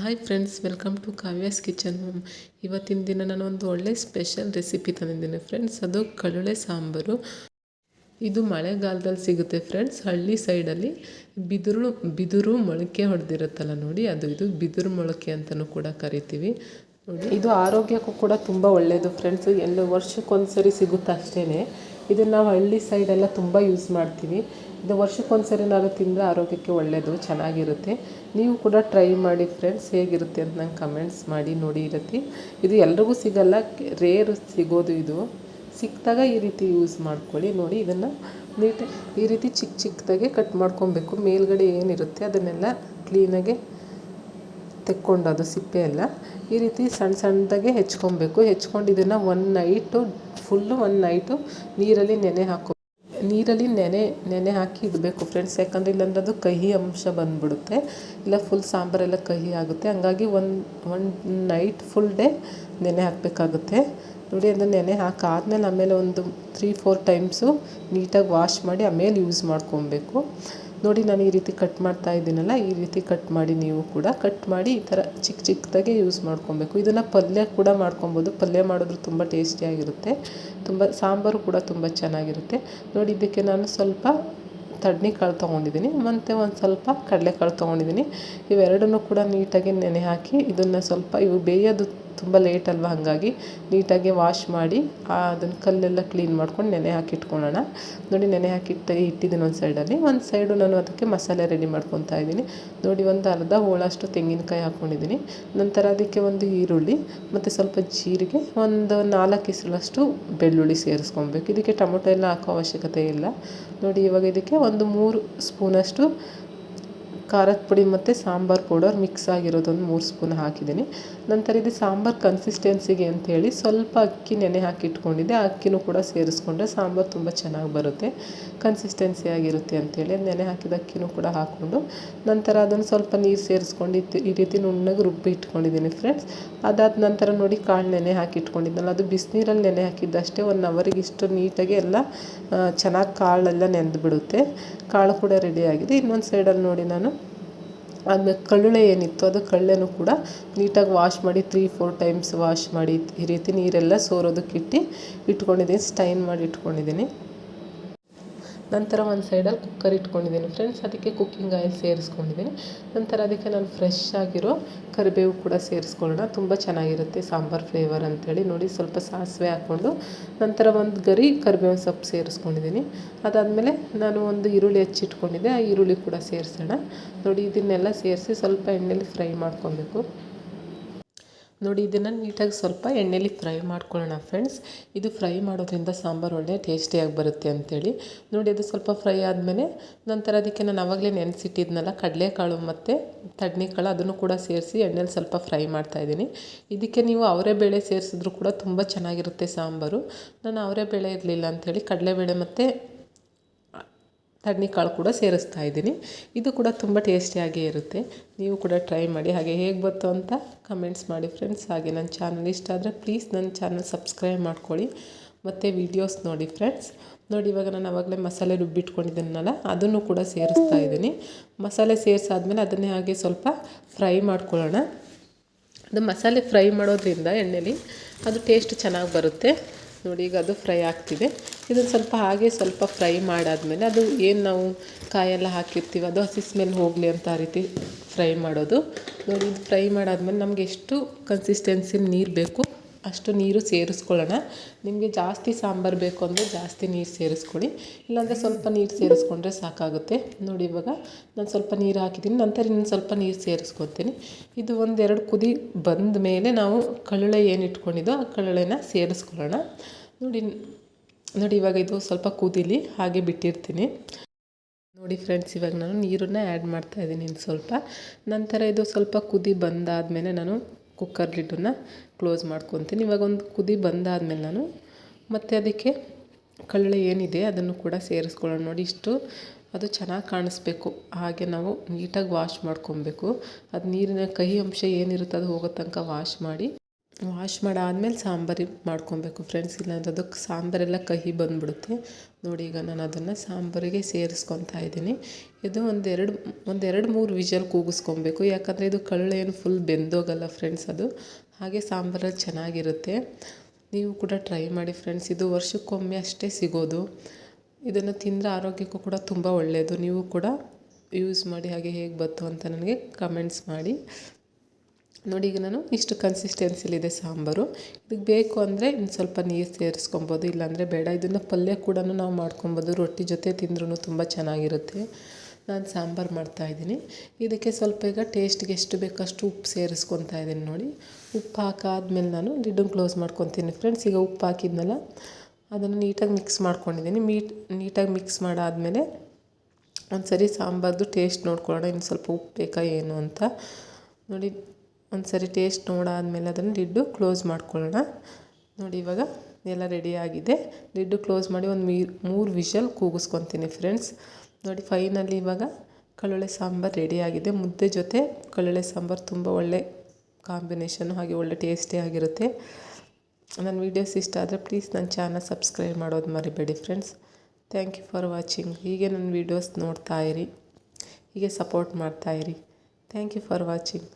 Hi friends welcome to Kavya's kitchen home ಇವತ್ತಿನ ದಿನ ನಾನು ಒಂದು ಒಳ್ಳೆ ಸ್ಪೆಷಲ್ ರೆಸಿಪಿ ತಂದಿದ್ದೀನಿ ಫ್ರೆಂಡ್ಸ್ ಅದು ಕಳುಳೆ ಸಾಂಬಾರು. ಇದು ಮಳೆಗಾಲದಲ್ಲಿ ಸಿಗುತ್ತೆ ಫ್ರೆಂಡ್ಸ್ ಹಳ್ಳಿ ಸೈಡಲ್ಲಿ ಬಿದಿರು ಬಿದಿರು ಮೊಳಕೆ ಹೊಡೆದಿರುತ್ತಲ್ಲ ನೋಡಿ, ಅದು ಇದು ಬಿದಿರು ಮೊಳಕೆ ಅಂತಲೂ ಕೂಡ ಕರಿತೀವಿ. ನೋಡಿ. ಇದು ಆರೋಗ್ಯಕ್ಕೂ ಕೂಡ ತುಂಬ ಒಳ್ಳೆಯದು ಫ್ರೆಂಡ್ಸ್ ಎಲ್ಲ ವರ್ಷಕ್ಕೊಂದ್ಸರಿ ಸಿಗುತ್ತೆ ಅಷ್ಟೇ ಇದನ್ನು ನಾವು ಹಳ್ಳಿ ಸೈಡೆಲ್ಲ ತುಂಬ ಯೂಸ್ ಮಾಡ್ತೀವಿ. ಇದು ವರ್ಷಕ್ಕೊಂದ್ಸರಿ ನಾನು ತಿಂದರೆ ಆರೋಗ್ಯಕ್ಕೆ ಒಳ್ಳೆಯದು ಚೆನ್ನಾಗಿರುತ್ತೆ. ನೀವು ಕೂಡ ಟ್ರೈ ಮಾಡಿ ಫ್ರೆಂಡ್ಸ್ ಹೇಗಿರುತ್ತೆ ಅಂತ ನಂಗೆ ಕಮೆಂಟ್ಸ್ ಮಾಡಿ ನೋಡಿ ಇರುತ್ತೆ ಇದು ಎಲ್ರಿಗೂ ಸಿಗಲ್ಲ ರೇರ್ ಸಿಗೋದು ಇದು. ಸಿಕ್ಕಿದಾಗ ಈ ರೀತಿ ಯೂಸ್ ಮಾಡ್ಕೊಳ್ಳಿ, ನೋಡಿ ಇದನ್ನು ನೀಟಾಗಿ ಈ ರೀತಿ ಚಿಕ್ಕ ಚಿಕ್ಕದಾಗೆ ಕಟ್ ಮಾಡ್ಕೊಬೇಕು. ಮೇಲ್ಗಡೆ ಏನಿರುತ್ತೆ ಅದನ್ನೆಲ್ಲ ಕ್ಲೀನಾಗೆ ತೆಕ್ಕೊಂಡು ಅದು ಸಿಪ್ಪೆ ಎಲ್ಲ ಈ ರೀತಿ ಸಣ್ಣ ಸಣ್ಣದಾಗೆ ಹೆಚ್ಕೊಬೇಕು. ಹೆಚ್ಕೊಂಡು ಇದನ್ನು one night full one night ನೀರಲ್ಲಿ ನೆನೆ ಹಾಕೋ ನೀರಲ್ಲಿ ನೆನೆ ನೆನೆ ಹಾಕಿ ಇಡಬೇಕು ಫ್ರೆಂಡ್ಸ್ ಯಾಕಂದರೆ ಇಲ್ಲಾಂದ್ರೆ ಅದು ಕಹಿ ಅಂಶ ಬಂದುಬಿಡುತ್ತೆ. ಇಲ್ಲ ಫುಲ್ ಸಾಂಬಾರೆಲ್ಲ ಕಹಿ ಆಗುತ್ತೆ. ಹಂಗಾಗಿ ಒಂದು ಒನ್ ನೈಟ್ ಫುಲ್ ಡೇ ನೆನೆ ಹಾಕಬೇಕಾಗುತ್ತೆ. ನೋಡಿ ಅದನ್ನು ನೆನೆ ಹಾಕಾದ್ಮೇಲೆ ಆಮೇಲೆ ಒಂದು ತ್ರೀ ಫೋರ್ ಟೈಮ್ಸು ನೀಟಾಗಿ ವಾಶ್ ಮಾಡಿ ಆಮೇಲೆ ಯೂಸ್ ಮಾಡ್ಕೊಬೇಕು. ನೋಡಿ, ನಾನು ಈ ರೀತಿ ಕಟ್ ಮಾಡ್ತಾ ಇದ್ದೀನಲ್ಲ, ಈ ರೀತಿ ಕಟ್ ಮಾಡಿ ನೀವು ಕೂಡ ಕಟ್ ಮಾಡಿ ಈ ಥರ ಚಿಕ್ಕ ಚಿಕ್ಕದಾಗೆ ಯೂಸ್ ಮಾಡ್ಕೊಬೇಕು. ಇದನ್ನು ಪಲ್ಯ ಕೂಡ ಮಾಡ್ಕೊಬೋದು. ಪಲ್ಯ ಮಾಡಿದ್ರು ತುಂಬ ಟೇಸ್ಟಿಯಾಗಿರುತ್ತೆ ತುಂಬ, ಸಾಂಬಾರು ಕೂಡ ತುಂಬ ಚೆನ್ನಾಗಿರುತ್ತೆ. ನೋಡಿ, ಇದಕ್ಕೆ ನಾನು ಸ್ವಲ್ಪ ತಡ್ನಿ ಕಾಳು ತೊಗೊಂಡಿದ್ದೀನಿ. ಮತ್ತು ಒಂದು ಸ್ವಲ್ಪ ಕಡಲೆಕಾಳು ತೊಗೊಂಡಿದ್ದೀನಿ. ಇವೆರಡನ್ನೂ ಕೂಡ ನೀಟಾಗಿ ನೆನೆ ಹಾಕಿ ಇದನ್ನು ಸ್ವಲ್ಪ, ಇವು ಬೇಯೋದು ತುಂಬ ಲೇಟ್ ಅಲ್ವಾ ಹಾಗಾಗಿ ನೀಟಾಗಿ ವಾಶ್ ಮಾಡಿ ಅದನ್ನು ಕಲ್ಲೆಲ್ಲ ಕ್ಲೀನ್ ಮಾಡ್ಕೊಂಡು ನೆನೆ ಹಾಕಿ ಇಟ್ಕೊಳ್ಳೋಣ. ನೋಡಿ ನೆನೆ ಹಾಕಿ ಇಟ್ಟು, ಇಟ್ಟಿದ್ದೀನಿ ಒಂದು ಸೈಡಲ್ಲಿ ಒಂದು ಸೈಡು ನಾನು ಅದಕ್ಕೆ ಮಸಾಲೆ ರೆಡಿ ಮಾಡ್ಕೊತಾ ಇದ್ದೀನಿ. ನೋಡಿ ಒಂದು ಅರ್ಧ ಹೋಳಷ್ಟು ತೆಂಗಿನಕಾಯಿ ಹಾಕ್ಕೊಂಡಿದ್ದೀನಿ ನಂತರ ಅದಕ್ಕೆ ಒಂದು ಈರುಳ್ಳಿ, ಮತ್ತು ಸ್ವಲ್ಪ ಜೀರಿಗೆ, ಒಂದು ನಾಲ್ಕು ಇಸಲಷ್ಟು ಬೆಳ್ಳುಳ್ಳಿ ಸೇರಿಸ್ಕೊಬೇಕು ಇದಕ್ಕೆ ಟೊಮೊಟೊ ಎಲ್ಲ ಹಾಕೋ ಅವಶ್ಯಕತೆ ಇಲ್ಲ. ನೋಡಿ ಇವಾಗ ಇದಕ್ಕೆ ಒಂದು ಮೂರು ಸ್ಪೂನಷ್ಟು ಖಾರದ ಪುಡಿ ಮತ್ತು ಸಾಂಬಾರು ಪೌಡರ್ ಮಿಕ್ಸ್ ಆಗಿರೋದೊಂದು ಮೂರು ಸ್ಪೂನ್ ಹಾಕಿದ್ದೀನಿ. ನಂತರ ಇದು ಸಾಂಬಾರು ಕನ್ಸಿಸ್ಟೆನ್ಸಿಗೆ ಅಂಥೇಳಿ ಸ್ವಲ್ಪ ಅಕ್ಕಿ ನೆನೆ ಹಾಕಿ ಇಟ್ಕೊಂಡಿದ್ದೆ. ಅಕ್ಕಿನೂ ಕೂಡ ಸೇರಿಸ್ಕೊಂಡ್ರೆ ಸಾಂಬಾರು ತುಂಬ ಚೆನ್ನಾಗಿ ಬರುತ್ತೆ ಕನ್ಸಿಸ್ಟೆನ್ಸಿ ಆಗಿರುತ್ತೆ ಅಂಥೇಳಿ ನೆನೆ ಹಾಕಿದ ಅಕ್ಕಿನೂ ಕೂಡ ಹಾಕ್ಕೊಂಡು ನಂತರ ಅದನ್ನು ಸ್ವಲ್ಪ ನೀರು ಸೇರಿಸ್ಕೊಂಡು ಈ ರೀತಿ ನುಣ್ಣಗೆ ರುಬ್ಬಿ ಇಟ್ಕೊಂಡಿದ್ದೀನಿ ಫ್ರೆಂಡ್ಸ್ ಅದಾದ ನಂತರ ನೋಡಿ ಕಾಳು ನೆನೆ ಹಾಕಿ ಇಟ್ಕೊಂಡಿದ್ನಲ್ಲ, ಅದು ಬಿಸಿನೀರಲ್ಲಿ ನೆನೆ ಹಾಕಿದ್ದಷ್ಟೇ ಒನ್ ಅವರಿಗೆ ಇಷ್ಟು ನೀಟಾಗಿ ಎಲ್ಲ ಚೆನ್ನಾಗಿ ಕಾಳೆಲ್ಲ ನೆನೆದು ಬಿಡುತ್ತೆ ಕಾಳು ಕೂಡ ರೆಡಿಯಾಗಿದೆ ಇನ್ನೊಂದು ಸೈಡಲ್ಲಿ ನೋಡಿ ನಾನು ಆದ್ಮೇಲೆ ಕಳ್ಳೆ ಏನಿತ್ತು ಅದು ಕಳ್ಳೆನೂ ಕೂಡ ನೀಟಾಗಿ ವಾಶ್ ಮಾಡಿ ತ್ರೀ ಫೋರ್ ಟೈಮ್ಸ್ ವಾಶ್ ಮಾಡಿ ಈ ರೀತಿ ನೀರೆಲ್ಲ ಸೋರೋದಕ್ಕೆ ಇಟ್ಟು ಇಟ್ಕೊಂಡಿದ್ದೀನಿ ಸ್ಟೈನ್ ಮಾಡಿ ಇಟ್ಕೊಂಡಿದ್ದೀನಿ. ನಂತರ ಒಂದು ಸೈಡಲ್ಲಿ ಕುಕ್ಕರ್ ಇಟ್ಕೊಂಡಿದ್ದೀನಿ. ಫ್ರೆಂಡ್ಸ್ ಅದಕ್ಕೆ ಕುಕ್ಕಿಂಗ್ ಆಯಿಲ್ ಸೇರಿಸ್ಕೊಂಡಿದ್ದೀನಿ. ನಂತರ ಅದಕ್ಕೆ ನಾನು ಫ್ರೆಶ್ ಆಗಿರೋ ಕರಿಬೇವು ಕೂಡ ಸೇರಿಸ್ಕೊಳ್ಳೋಣ. ತುಂಬ ಚೆನ್ನಾಗಿರುತ್ತೆ ಸಾಂಬಾರು ಫ್ಲೇವರ್ ಅಂಥೇಳಿ ನೋಡಿ, ಸ್ವಲ್ಪ ಸಾಸಿವೆ ಹಾಕ್ಕೊಂಡು ನಂತರ ಒಂದು ಗರಿ ಕರಿಬೇವಿನ ಸೊಪ್ಪು ಸೇರಿಸ್ಕೊಂಡಿದ್ದೀನಿ. ಅದಾದಮೇಲೆ ನಾನು ಒಂದು ಈರುಳ್ಳಿ ಹೆಚ್ಚಿಟ್ಕೊಂಡಿದ್ದೆ. ಆ ಈರುಳ್ಳಿ ಕೂಡ ಸೇರಿಸೋಣ. ನೋಡಿ, ಇದನ್ನೆಲ್ಲ ಸೇರಿಸಿ ಸ್ವಲ್ಪ ಎಣ್ಣೆಲಿ ಫ್ರೈ ಮಾಡ್ಕೊಬೇಕು. ನೋಡಿ, ಇದನ್ನು ನೀಟಾಗಿ ಸ್ವಲ್ಪ ಎಣ್ಣೆಲಿ ಫ್ರೈ ಮಾಡ್ಕೊಳ್ಳೋಣ ಫ್ರೆಂಡ್ಸ್. ಇದು ಫ್ರೈ ಮಾಡೋದ್ರಿಂದ ಸಾಂಬಾರು ಒಳ್ಳೆ ಟೇಸ್ಟಿಯಾಗಿ ಬರುತ್ತೆ ಅಂಥೇಳಿ ನೋಡಿ, ಅದು ಸ್ವಲ್ಪ ಫ್ರೈ ಆದಮೇಲೆ ನಂತರ ಅದಕ್ಕೆ ನಾನು ಆವಾಗಲೇ ನೆನೆಸಿಟ್ಟಿದ್ನಲ್ಲ, ಕಡಲೆಕಾಳು ಮತ್ತು ತಡ್ನಿಕಾಳು ಅದನ್ನು ಕೂಡ ಸೇರಿಸಿ ಎಣ್ಣೆಲಿ ಸ್ವಲ್ಪ ಫ್ರೈ ಮಾಡ್ತಾಯಿದ್ದೀನಿ ಇದಕ್ಕೆ ನೀವು ಅವರೇ ಬೇಳೆ ಸೇರಿಸಿದ್ರು ಕೂಡ ತುಂಬ ಚೆನ್ನಾಗಿರುತ್ತೆ ಸಾಂಬಾರು. ನಾನು ಅವರೇ ಬೇಳೆ ಇರಲಿಲ್ಲ ಅಂಥೇಳಿ ಕಡಲೆಬೇಳೆ ಮತ್ತು ಕಾಳು ಕೂಡ ಸೇರಿಸ್ತಾ ಇದ್ದೀನಿ. ಇದು ಕೂಡ ತುಂಬ ಟೇಸ್ಟಿಯಾಗೇ ಇರುತ್ತೆ. ನೀವು ಕೂಡ ಟ್ರೈ ಮಾಡಿ. ಹಾಗೆ ಹೇಗೆ ಬಂತು ಅಂತ ಕಮೆಂಟ್ಸ್ ಮಾಡಿ ಫ್ರೆಂಡ್ಸ್ ಹಾಗೆ ನನ್ನ ಚಾನಲ್ ಇಷ್ಟ ಆದರೆ ಪ್ಲೀಸ್ ನನ್ನ ಚಾನಲ್ ಸಬ್ಸ್ಕ್ರೈಬ್ ಮಾಡ್ಕೊಳ್ಳಿ. ಮತ್ತು ವೀಡಿಯೋಸ್ ನೋಡಿ ಫ್ರೆಂಡ್ಸ್ ನೋಡಿ, ಇವಾಗ ನಾನು ಆವಾಗಲೇ ಮಸಾಲೆ ರುಬ್ಬಿಟ್ಕೊಂಡಿದ್ದೀನಲ್ಲ, ಅದನ್ನು ಕೂಡ ಸೇರಿಸ್ತಾ ಇದ್ದೀನಿ. ಮಸಾಲೆ ಸೇರಿಸಾದ್ಮೇಲೆ ಅದನ್ನೇ ಹಾಗೆ ಸ್ವಲ್ಪ ಫ್ರೈ ಮಾಡ್ಕೊಳ್ಳೋಣ. ಅದು ಮಸಾಲೆ ಫ್ರೈ ಮಾಡೋದ್ರಿಂದ ಎಣ್ಣೆಲಿ ಅದು ಟೇಸ್ಟ್ ಚೆನ್ನಾಗಿ ಬರುತ್ತೆ. ನೋಡಿ, ಈಗ ಅದು ಫ್ರೈ ಆಗ್ತಿದೆ. ಇದನ್ನು ಸ್ವಲ್ಪ ಹಾಗೆ ಸ್ವಲ್ಪ ಫ್ರೈ ಮಾಡಾದಮೇಲೆ ಅದು ಏನು ನಾವು ಕಾಯೆಲ್ಲ ಹಾಕಿರ್ತೀವಿ, ಅದು ಹಸಿ ಸ್ಮೆಲ್ ಹೋಗಲಿ ಅಂತ ಆ ರೀತಿ ಫ್ರೈ ಮಾಡೋದು. ನೋಡಿ, ಇದು ಫ್ರೈ ಮಾಡಾದಮೇಲೆ ನಮಗೆ ಎಷ್ಟು ಕನ್ಸಿಸ್ಟೆನ್ಸಿ ನೀರು ಬೇಕು ಅಷ್ಟು ನೀರು ಸೇರಿಸ್ಕೊಳ್ಳೋಣ. ನಿಮಗೆ ಜಾಸ್ತಿ ಸಾಂಬಾರು ಬೇಕು ಅಂದರೆ ಜಾಸ್ತಿ ನೀರು ಸೇರಿಸ್ಕೊಳ್ಳಿ. ಇಲ್ಲಾಂದರೆ ಸ್ವಲ್ಪ ನೀರು ಸೇರಿಸ್ಕೊಂಡ್ರೆ ಸಾಕಾಗುತ್ತೆ. ನೋಡಿ ಇವಾಗ ನಾನು ಸ್ವಲ್ಪ ನೀರು ಹಾಕಿದ್ದೀನಿ. ನಂತರ ಇನ್ನೊಂದು ಸ್ವಲ್ಪ ನೀರು ಸೇರಿಸ್ಕೊತೀನಿ. ಇದು ಒಂದೆರಡು ಕುದಿ ಬಂದ ಮೇಲೆ ನಾವು ಕಳ್ಳಳೆ ಏನು ಇಟ್ಕೊಂಡಿದ್ದೋ ಆ ಕಳಳೆನ ಸೇರಿಸ್ಕೊಳ್ಳೋಣ. ನೋಡಿ ನೋಡಿ ಇವಾಗ ಇದು ಸ್ವಲ್ಪ ಕುದೀಲಿ, ಹಾಗೆ ಬಿಟ್ಟಿರ್ತೀನಿ. ನೋಡಿ ಫ್ರೆಂಡ್ಸ್, ಇವಾಗ ನಾನು ನೀರನ್ನು ಆ್ಯಡ್ ಮಾಡ್ತಾ ಇದ್ದೀನಿ ಇನ್ನು ಸ್ವಲ್ಪ. ನಂತರ ಇದು ಸ್ವಲ್ಪ ಕುದಿ ಬಂದಾದ ಮೇಲೆ ನಾನು ಕುಕ್ಕರ್ ಲಿಡ್ಡನ್ನು ಕ್ಲೋಸ್ ಮಾಡ್ಕೊತೀನಿ. ಇವಾಗ ಒಂದು ಕುದಿ ಬಂದಾದಮೇಲೆ ನಾನು ಮತ್ತು ಅದಕ್ಕೆ ಕಳ್ಳೆ ಏನಿದೆ ಅದನ್ನು ಕೂಡ ಸೇರಿಸ್ಕೊಳ್ಳೋಣ. ನೋಡಿ ಇಷ್ಟು ಅದು ಚೆನ್ನಾಗಿ ಕಾಣಿಸ್ಬೇಕು. ಹಾಗೆ ನಾವು ನೀಟಾಗಿ ವಾಶ್ ಮಾಡ್ಕೊಬೇಕು. ಅದು ನೀರಿನ ಕಹಿ ಅಂಶ ಏನಿರುತ್ತೆ ಅದು ಹೋಗೋ ತನಕ ವಾಶ್ ಮಾಡಿ ವಾಶ್ ಮಾಡಾದ್ಮೇಲೆ ಸಾಂಬಾರಿ ಮಾಡ್ಕೊಬೇಕು ಫ್ರೆಂಡ್ಸ್ ಇಲ್ಲಾಂದ್ರೆ ಅದಕ್ಕೆ ಸಾಂಬಾರೆಲ್ಲ ಕಹಿ ಬಂದುಬಿಡುತ್ತೆ. ನೋಡಿ ಈಗ ನಾನು ಅದನ್ನು ಸಾಂಬಾರಿಗೆ ಸೇರಿಸ್ಕೊತಾ ಇದ್ದೀನಿ. ಇದು ಒಂದೆರಡು ಒಂದೆರಡು ಮೂರು ವಿಷಲ್ ಕೂಗಿಸ್ಕೊಬೇಕು. ಯಾಕಂದರೆ ಇದು ಕಳ್ಳು ಫುಲ್ ಬೆಂದೋಗಲ್ಲ ಫ್ರೆಂಡ್ಸ್ ಅದು. ಹಾಗೆ ಸಾಂಬಾರಲ್ಲಿ ಚೆನ್ನಾಗಿರುತ್ತೆ. ನೀವು ಕೂಡ ಟ್ರೈ ಮಾಡಿ ಫ್ರೆಂಡ್ಸ್ ಇದು ವರ್ಷಕ್ಕೊಮ್ಮೆ ಅಷ್ಟೇ ಸಿಗೋದು. ಇದನ್ನು ತಿಂದರೆ ಆರೋಗ್ಯಕ್ಕೂ ಕೂಡ ತುಂಬ ಒಳ್ಳೆಯದು ನೀವು ಕೂಡ ಯೂಸ್ ಮಾಡಿ ಹಾಗೆ ಹೇಗೆ ಬಂತು ಅಂತ ನನಗೆ ಕಮೆಂಟ್ಸ್ ಮಾಡಿ. ನೋಡಿ, ಈಗ ನಾನು ಇಷ್ಟು ಕನ್ಸಿಸ್ಟೆನ್ಸಿಲಿದೆ ಸಾಂಬಾರು. ಇದಕ್ಕೆ ಬೇಕು ಅಂದರೆ ಇನ್ನು ಸ್ವಲ್ಪ ನೀರು ಸೇರಿಸ್ಕೊಬೋದು, ಇಲ್ಲಾಂದರೆ ಬೇಡ. ಇದನ್ನು ಪಲ್ಯ ಕೂಡ ನಾವು ಮಾಡ್ಕೊಬೋದು. ರೊಟ್ಟಿ ಜೊತೆ ತಿಂದ್ರೂ ತುಂಬ ಚೆನ್ನಾಗಿರುತ್ತೆ. ನಾನು ಸಾಂಬಾರು ಮಾಡ್ತಾಯಿದ್ದೀನಿ ಇದಕ್ಕೆ ಸ್ವಲ್ಪ ಈಗ ಟೇಸ್ಟ್ಗೆ ಎಷ್ಟು ಬೇಕಷ್ಟು ಉಪ್ಪು ಸೇರಿಸ್ಕೊತಾ ಇದ್ದೀನಿ ನೋಡಿ. ಉಪ್ಪು ಹಾಕಾದ್ಮೇಲೆ ನಾನು ಲಿಡ್ಡನ್ನು ಕ್ಲೋಸ್ ಮಾಡ್ಕೊತೀನಿ ಫ್ರೆಂಡ್ಸ್. ಈಗ ಉಪ್ಪು ಹಾಕಿದ್ನಲ್ಲ, ಅದನ್ನು ನೀಟಾಗಿ ಮಿಕ್ಸ್ ಮಾಡ್ಕೊಂಡಿದ್ದೀನಿ. ಮೀಟ್ ನೀಟಾಗಿ ಮಿಕ್ಸ್ ಮಾಡಾದಮೇಲೆ ಒಂದು ಸರಿ ಸಾಂಬಾರ್ದು ಟೇಸ್ಟ್ ನೋಡ್ಕೊಳ್ಳೋಣ. ಇನ್ನು ಸ್ವಲ್ಪ ಉಪ್ಪು ಬೇಕಾ, ಏನು ಅಂತ. ನೋಡಿ ಒಂದು ಸರಿ ಟೇಸ್ಟ್ ನೋಡಾದಮೇಲೆ ಅದನ್ನು ಲಿಡ್ಡು ಕ್ಲೋಸ್ ಮಾಡ್ಕೊಳ್ಳೋಣ. ನೋಡಿ ಇವಾಗ ಎಲ್ಲ ರೆಡಿಯಾಗಿದೆ ಲಿಡ್ಡು ಕ್ಲೋಸ್ ಮಾಡಿ ಒಂದು ಮೀರ್ ವಿಷಲ್ ಕೂಗಿಸ್ಕೊತೀನಿ ಫ್ರೆಂಡ್ಸ್. ನೋಡಿ ಫೈನಲಿ ಇವಾಗ ಕಳೊಳೆ ಸಾಂಬಾರು ರೆಡಿಯಾಗಿದೆ ಮುದ್ದೆ ಜೊತೆ ಕಳೊಳೆ ಸಾಂಬಾರು ತುಂಬ ಒಳ್ಳೆ ಕಾಂಬಿನೇಷನು ಹಾಗೆ ಒಳ್ಳೆ ಟೇಸ್ಟಿ ಆಗಿರುತ್ತೆ. ನನ್ನ ವೀಡಿಯೋಸ್ ಇಷ್ಟ ಆದರೆ ಪ್ಲೀಸ್ ನನ್ನ ಚಾನಲ್ ಸಬ್ಸ್ಕ್ರೈಬ್ ಮಾಡೋದು ಮರಿಬೇಡಿ friends. Thank you for watching. ಹೀಗೆ ನನ್ನ ವೀಡಿಯೋಸ್ ನೋಡ್ತಾ ಇರಿ. ಹೀಗೆ ಸಪೋರ್ಟ್ ಮಾಡ್ತಾಯಿರಿ ಥ್ಯಾಂಕ್ ಯು ಫಾರ್ ವಾಚಿಂಗ್.